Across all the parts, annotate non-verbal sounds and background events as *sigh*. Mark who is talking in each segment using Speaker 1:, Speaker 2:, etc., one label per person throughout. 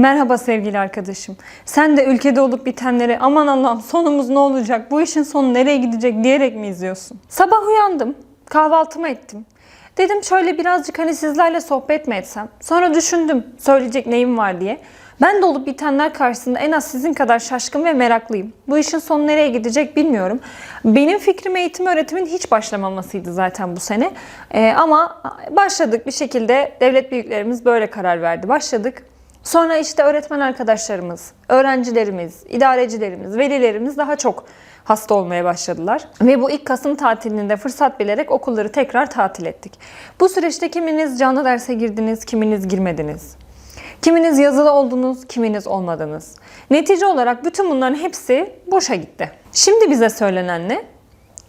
Speaker 1: Merhaba sevgili arkadaşım. Sen de ülkede olup bitenleri aman Allah'ım sonumuz ne olacak, bu işin sonu nereye gidecek diyerek mi izliyorsun? Sabah uyandım, kahvaltımı ettim. Dedim şöyle birazcık hani sizlerle sohbet mi etsem? Sonra düşündüm söyleyecek neyim var diye. Ben de olup bitenler karşısında en az sizin kadar şaşkın ve meraklıyım. Bu işin sonu nereye gidecek bilmiyorum. Benim fikrim eğitim öğretimin hiç başlamamasıydı zaten bu sene. Ee, ama başladık bir şekilde devlet büyüklerimiz böyle karar verdi. Başladık. Sonra işte öğretmen arkadaşlarımız, öğrencilerimiz, idarecilerimiz, velilerimiz daha çok hasta olmaya başladılar. Ve bu ilk Kasım tatilinde fırsat bilerek okulları tekrar tatil ettik. Bu süreçte kiminiz canlı derse girdiniz, kiminiz girmediniz. Kiminiz yazılı oldunuz, kiminiz olmadınız. Netice olarak bütün bunların hepsi boşa gitti. Şimdi bize söylenen ne?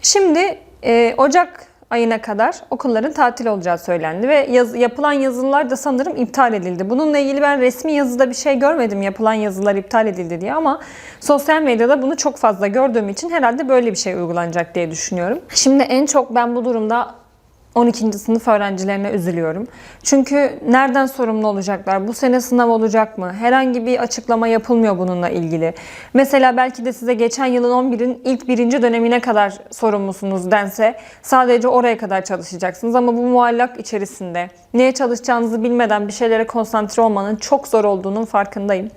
Speaker 1: Şimdi e, Ocak ayına kadar okulların tatil olacağı söylendi ve yaz- yapılan yazılılar da sanırım iptal edildi. Bununla ilgili ben resmi yazıda bir şey görmedim yapılan yazılar iptal edildi diye ama sosyal medyada bunu çok fazla gördüğüm için herhalde böyle bir şey uygulanacak diye düşünüyorum. Şimdi en çok ben bu durumda 12. sınıf öğrencilerine üzülüyorum. Çünkü nereden sorumlu olacaklar? Bu sene sınav olacak mı? Herhangi bir açıklama yapılmıyor bununla ilgili. Mesela belki de size geçen yılın 11'in ilk birinci dönemine kadar sorumlusunuz dense sadece oraya kadar çalışacaksınız. Ama bu muallak içerisinde neye çalışacağınızı bilmeden bir şeylere konsantre olmanın çok zor olduğunun farkındayım.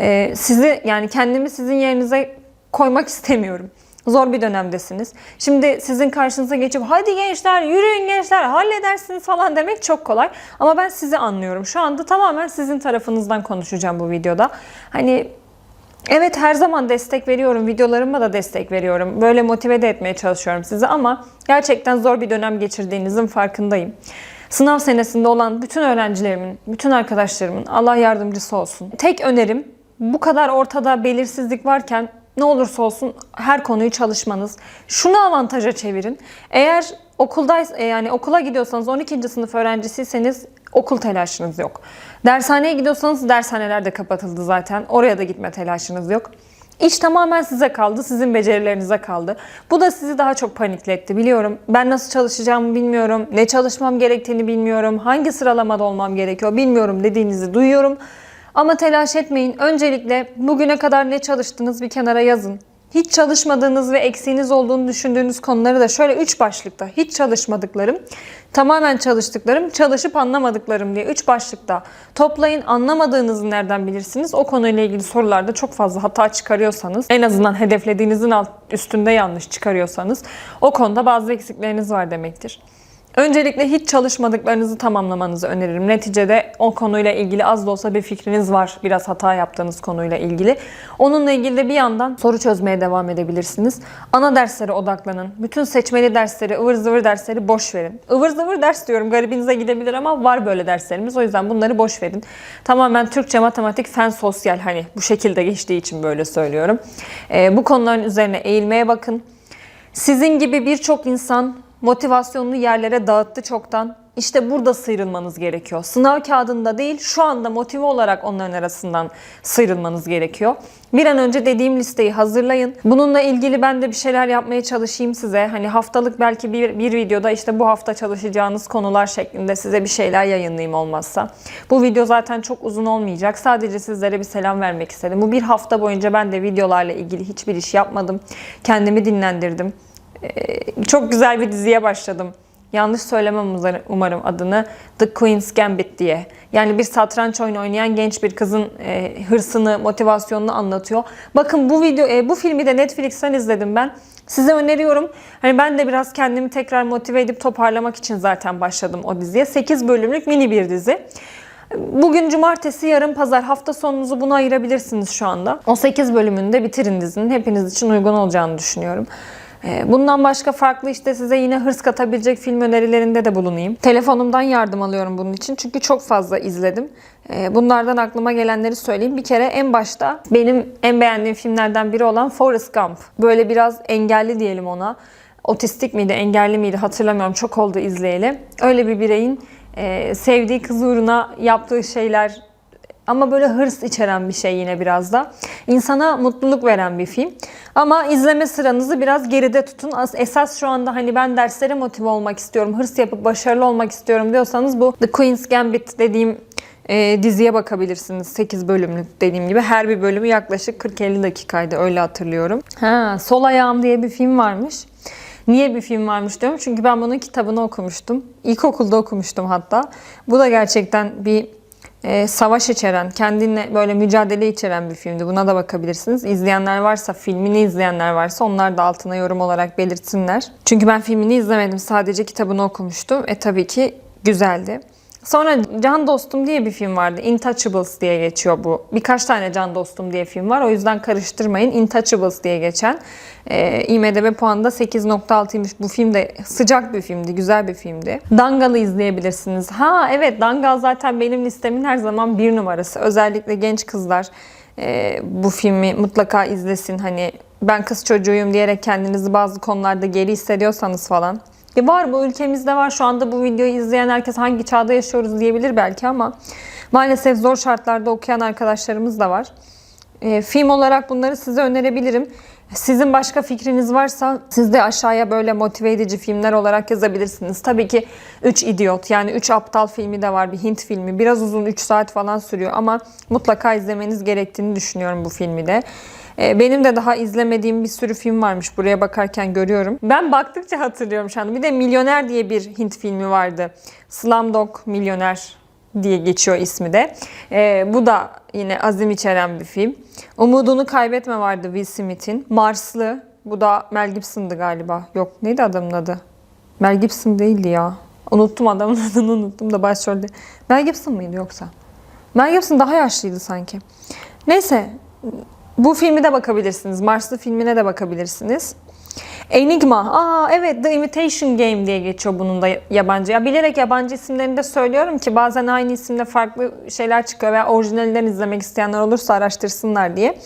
Speaker 1: Ee, sizi yani kendimi sizin yerinize koymak istemiyorum. Zor bir dönemdesiniz. Şimdi sizin karşınıza geçip hadi gençler yürüyün gençler halledersiniz falan demek çok kolay. Ama ben sizi anlıyorum. Şu anda tamamen sizin tarafınızdan konuşacağım bu videoda. Hani Evet her zaman destek veriyorum. Videolarıma da destek veriyorum. Böyle motive de etmeye çalışıyorum sizi ama gerçekten zor bir dönem geçirdiğinizin farkındayım. Sınav senesinde olan bütün öğrencilerimin, bütün arkadaşlarımın Allah yardımcısı olsun. Tek önerim bu kadar ortada belirsizlik varken ne olursa olsun her konuyu çalışmanız. Şunu avantaja çevirin. Eğer okuldayız yani okula gidiyorsanız 12. sınıf öğrencisiyseniz okul telaşınız yok. Dershaneye gidiyorsanız dershaneler de kapatıldı zaten. Oraya da gitme telaşınız yok. İş tamamen size kaldı, sizin becerilerinize kaldı. Bu da sizi daha çok panikletti biliyorum. Ben nasıl çalışacağımı bilmiyorum, ne çalışmam gerektiğini bilmiyorum, hangi sıralamada olmam gerekiyor bilmiyorum dediğinizi duyuyorum. Ama telaş etmeyin. Öncelikle bugüne kadar ne çalıştınız bir kenara yazın. Hiç çalışmadığınız ve eksiğiniz olduğunu düşündüğünüz konuları da şöyle üç başlıkta hiç çalışmadıklarım, tamamen çalıştıklarım, çalışıp anlamadıklarım diye üç başlıkta toplayın. Anlamadığınızı nereden bilirsiniz? O konuyla ilgili sorularda çok fazla hata çıkarıyorsanız, en azından hedeflediğinizin alt üstünde yanlış çıkarıyorsanız o konuda bazı eksikleriniz var demektir. Öncelikle hiç çalışmadıklarınızı tamamlamanızı öneririm. Neticede o konuyla ilgili az da olsa bir fikriniz var. Biraz hata yaptığınız konuyla ilgili. Onunla ilgili de bir yandan soru çözmeye devam edebilirsiniz. Ana derslere odaklanın. Bütün seçmeli dersleri, ıvır zıvır dersleri boş verin. Ivır zıvır ders diyorum garibinize gidebilir ama var böyle derslerimiz. O yüzden bunları boş verin. Tamamen Türkçe, matematik, fen, sosyal hani bu şekilde geçtiği için böyle söylüyorum. Ee, bu konuların üzerine eğilmeye bakın. Sizin gibi birçok insan motivasyonunu yerlere dağıttı çoktan. İşte burada sıyrılmanız gerekiyor. Sınav kağıdında değil, şu anda motive olarak onların arasından sıyrılmanız gerekiyor. Bir an önce dediğim listeyi hazırlayın. Bununla ilgili ben de bir şeyler yapmaya çalışayım size. Hani haftalık belki bir, bir videoda işte bu hafta çalışacağınız konular şeklinde size bir şeyler yayınlayayım olmazsa. Bu video zaten çok uzun olmayacak. Sadece sizlere bir selam vermek istedim. Bu bir hafta boyunca ben de videolarla ilgili hiçbir iş yapmadım. Kendimi dinlendirdim. Ee, çok güzel bir diziye başladım. Yanlış söylemem umarım adını. The Queen's Gambit diye. Yani bir satranç oyunu oynayan genç bir kızın e, hırsını, motivasyonunu anlatıyor. Bakın bu video, e, bu filmi de Netflix'ten izledim ben. Size öneriyorum. Hani ben de biraz kendimi tekrar motive edip toparlamak için zaten başladım o diziye. 8 bölümlük mini bir dizi. Bugün cumartesi, yarın pazar hafta sonunuzu buna ayırabilirsiniz şu anda. O 8 bölümünü de bitirin dizinin. Hepiniz için uygun olacağını düşünüyorum. Ee, Bundan başka farklı işte size yine hırs katabilecek film önerilerinde de bulunayım. Telefonumdan yardım alıyorum bunun için çünkü çok fazla izledim. Ee, Bunlardan aklıma gelenleri söyleyeyim. Bir kere en başta benim en beğendiğim filmlerden biri olan Forrest Gump. Böyle biraz engelli diyelim ona. Otistik miydi, engelli miydi hatırlamıyorum. Çok oldu izleyeli. Öyle bir bireyin e, sevdiği kız uğruna yaptığı şeyler ama böyle hırs içeren bir şey yine biraz da. İnsana mutluluk veren bir film. Ama izleme sıranızı biraz geride tutun. As- Esas şu anda hani ben derslere motive olmak istiyorum, hırs yapıp başarılı olmak istiyorum diyorsanız bu The Queen's Gambit dediğim e, diziye bakabilirsiniz. 8 bölümlük dediğim gibi. Her bir bölümü yaklaşık 40-50 dakikaydı öyle hatırlıyorum. Ha, Sol Ayağım diye bir film varmış. Niye bir film varmış diyorum. Çünkü ben bunun kitabını okumuştum. İlkokulda okumuştum hatta. Bu da gerçekten bir e, savaş içeren, kendine böyle mücadele içeren bir filmdi. Buna da bakabilirsiniz. İzleyenler varsa, filmini izleyenler varsa onlar da altına yorum olarak belirtsinler. Çünkü ben filmini izlemedim. Sadece kitabını okumuştum. E tabii ki güzeldi. Sonra Can Dostum diye bir film vardı. Intouchables diye geçiyor bu. Birkaç tane Can Dostum diye film var. O yüzden karıştırmayın. Intouchables diye geçen. E, IMDB puanı da 8.6'ymış. Bu film de sıcak bir filmdi. Güzel bir filmdi. Dangal'ı izleyebilirsiniz. Ha evet Dangal zaten benim listemin her zaman bir numarası. Özellikle genç kızlar e, bu filmi mutlaka izlesin. Hani ben kız çocuğuyum diyerek kendinizi bazı konularda geri hissediyorsanız falan. Ya var bu ülkemizde var. Şu anda bu videoyu izleyen herkes hangi çağda yaşıyoruz diyebilir belki ama maalesef zor şartlarda okuyan arkadaşlarımız da var. E, film olarak bunları size önerebilirim. Sizin başka fikriniz varsa siz de aşağıya böyle motive edici filmler olarak yazabilirsiniz. Tabii ki 3 idiot yani 3 aptal filmi de var bir Hint filmi. Biraz uzun 3 saat falan sürüyor ama mutlaka izlemeniz gerektiğini düşünüyorum bu filmi de. Ee, Benim de daha izlemediğim bir sürü film varmış. Buraya bakarken görüyorum. Ben baktıkça hatırlıyorum şu anda. Bir de Milyoner diye bir Hint filmi vardı. Slumdog Milyoner diye geçiyor ismi de. Ee, bu da yine azim içeren bir film. Umudunu Kaybetme vardı Will Smith'in. Marslı. Bu da Mel Gibson'dı galiba. Yok neydi adamın adı? Mel Gibson değildi ya. Unuttum adamın *laughs* adını unuttum da başrolde. Mel Gibson mıydı yoksa? Mel Gibson daha yaşlıydı sanki. Neyse bu filmi de bakabilirsiniz. Marslı filmine de bakabilirsiniz. Enigma. Aa evet The Imitation Game diye geçiyor bunun da yabancı. Ya bilerek yabancı isimlerini de söylüyorum ki bazen aynı isimde farklı şeyler çıkıyor veya orijinalinden izlemek isteyenler olursa araştırsınlar diye.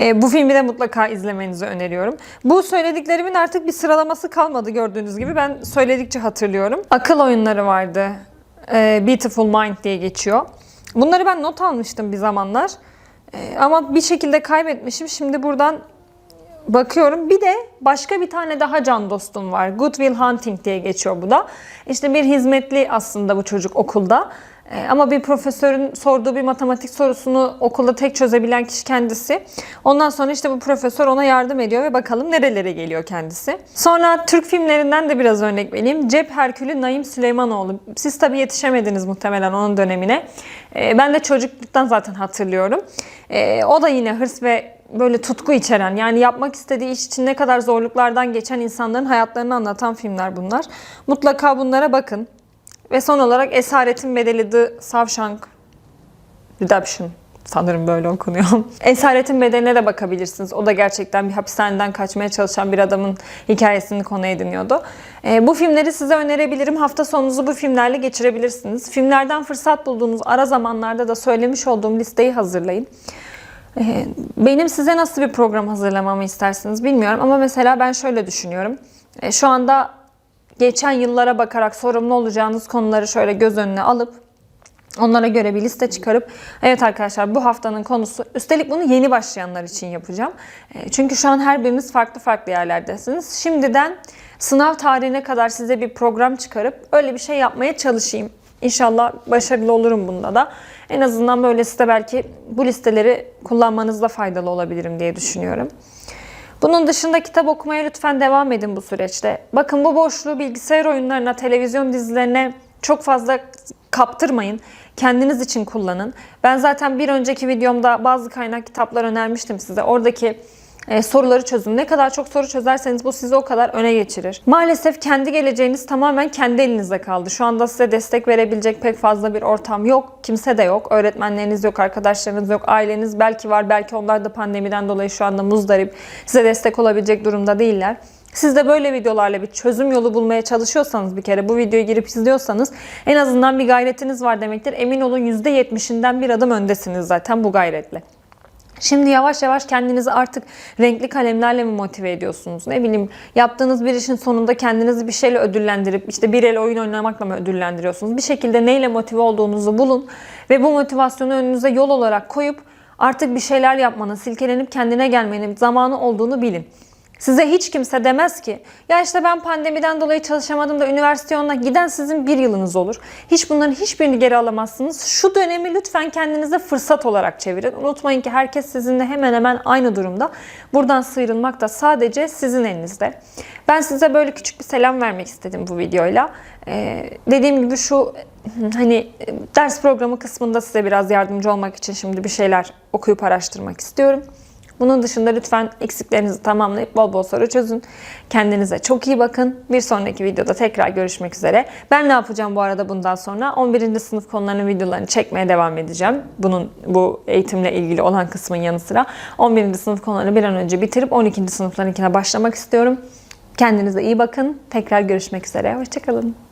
Speaker 1: Ee, bu filmi de mutlaka izlemenizi öneriyorum. Bu söylediklerimin artık bir sıralaması kalmadı gördüğünüz gibi. Ben söyledikçe hatırlıyorum. Akıl oyunları vardı. Ee, Beautiful Mind diye geçiyor. Bunları ben not almıştım bir zamanlar. Ee, ama bir şekilde kaybetmişim. Şimdi buradan bakıyorum. Bir de başka bir tane daha can dostum var. Good Will Hunting diye geçiyor bu da. İşte bir hizmetli aslında bu çocuk okulda. Ee, Ama bir profesörün sorduğu bir matematik sorusunu okulda tek çözebilen kişi kendisi. Ondan sonra işte bu profesör ona yardım ediyor ve bakalım nerelere geliyor kendisi. Sonra Türk filmlerinden de biraz örnek vereyim. Cep Herkülü Naim Süleymanoğlu. Siz tabii yetişemediniz muhtemelen onun dönemine. Ee, Ben de çocukluktan zaten hatırlıyorum. Ee, O da yine hırs ve böyle tutku içeren yani yapmak istediği iş için ne kadar zorluklardan geçen insanların hayatlarını anlatan filmler bunlar. Mutlaka bunlara bakın. Ve son olarak Esaretin Bedeli The Shawshank Redemption sanırım böyle okunuyor. *laughs* Esaretin Bedeli'ne de bakabilirsiniz. O da gerçekten bir hapishaneden kaçmaya çalışan bir adamın hikayesini konu ediniyordu. Ee, bu filmleri size önerebilirim. Hafta sonunuzu bu filmlerle geçirebilirsiniz. Filmlerden fırsat bulduğunuz ara zamanlarda da söylemiş olduğum listeyi hazırlayın. Ee, Benim size nasıl bir program hazırlamamı istersiniz bilmiyorum ama mesela ben şöyle düşünüyorum. Ee, Şu anda geçen yıllara bakarak sorumlu olacağınız konuları şöyle göz önüne alıp onlara göre bir liste çıkarıp evet arkadaşlar bu haftanın konusu üstelik bunu yeni başlayanlar için yapacağım. Ee, Çünkü şu an her biriniz farklı farklı yerlerdesiniz. Şimdiden sınav tarihine kadar size bir program çıkarıp öyle bir şey yapmaya çalışayım. İnşallah başarılı olurum bunda da. En azından böyle size belki bu listeleri kullanmanızda faydalı olabilirim diye düşünüyorum. Bunun dışında kitap okumaya lütfen devam edin bu süreçte. Bakın bu boşluğu bilgisayar oyunlarına, televizyon dizilerine çok fazla kaptırmayın. Kendiniz için kullanın. Ben zaten bir önceki videomda bazı kaynak kitaplar önermiştim size. Oradaki e, soruları çözün. Ne kadar çok soru çözerseniz bu sizi o kadar öne geçirir. Maalesef kendi geleceğiniz tamamen kendi elinizde kaldı. Şu anda size destek verebilecek pek fazla bir ortam yok. Kimse de yok. Öğretmenleriniz yok, arkadaşlarınız yok, aileniz belki var. Belki onlar da pandemiden dolayı şu anda muzdarip. Size destek olabilecek durumda değiller. Siz de böyle videolarla bir çözüm yolu bulmaya çalışıyorsanız bir kere bu videoyu girip izliyorsanız en azından bir gayretiniz var demektir. Emin olun %70'inden bir adım öndesiniz zaten bu gayretle. Şimdi yavaş yavaş kendinizi artık renkli kalemlerle mi motive ediyorsunuz? Ne bileyim yaptığınız bir işin sonunda kendinizi bir şeyle ödüllendirip işte bir el oyun oynamakla mı ödüllendiriyorsunuz? Bir şekilde neyle motive olduğunuzu bulun ve bu motivasyonu önünüze yol olarak koyup artık bir şeyler yapmanın, silkelenip kendine gelmenin zamanı olduğunu bilin. Size hiç kimse demez ki ya işte ben pandemiden dolayı çalışamadım da üniversite yoluna giden sizin bir yılınız olur. Hiç bunların hiçbirini geri alamazsınız. Şu dönemi lütfen kendinize fırsat olarak çevirin. Unutmayın ki herkes sizinle hemen hemen aynı durumda. Buradan sıyrılmak da sadece sizin elinizde. Ben size böyle küçük bir selam vermek istedim bu videoyla. Ee, dediğim gibi şu *laughs* hani ders programı kısmında size biraz yardımcı olmak için şimdi bir şeyler okuyup araştırmak istiyorum. Bunun dışında lütfen eksiklerinizi tamamlayıp bol bol soru çözün. Kendinize çok iyi bakın. Bir sonraki videoda tekrar görüşmek üzere. Ben ne yapacağım bu arada bundan sonra? 11. sınıf konularının videolarını çekmeye devam edeceğim. Bunun bu eğitimle ilgili olan kısmın yanı sıra 11. sınıf konularını bir an önce bitirip 12. sınıflarınkine başlamak istiyorum. Kendinize iyi bakın. Tekrar görüşmek üzere. Hoşçakalın.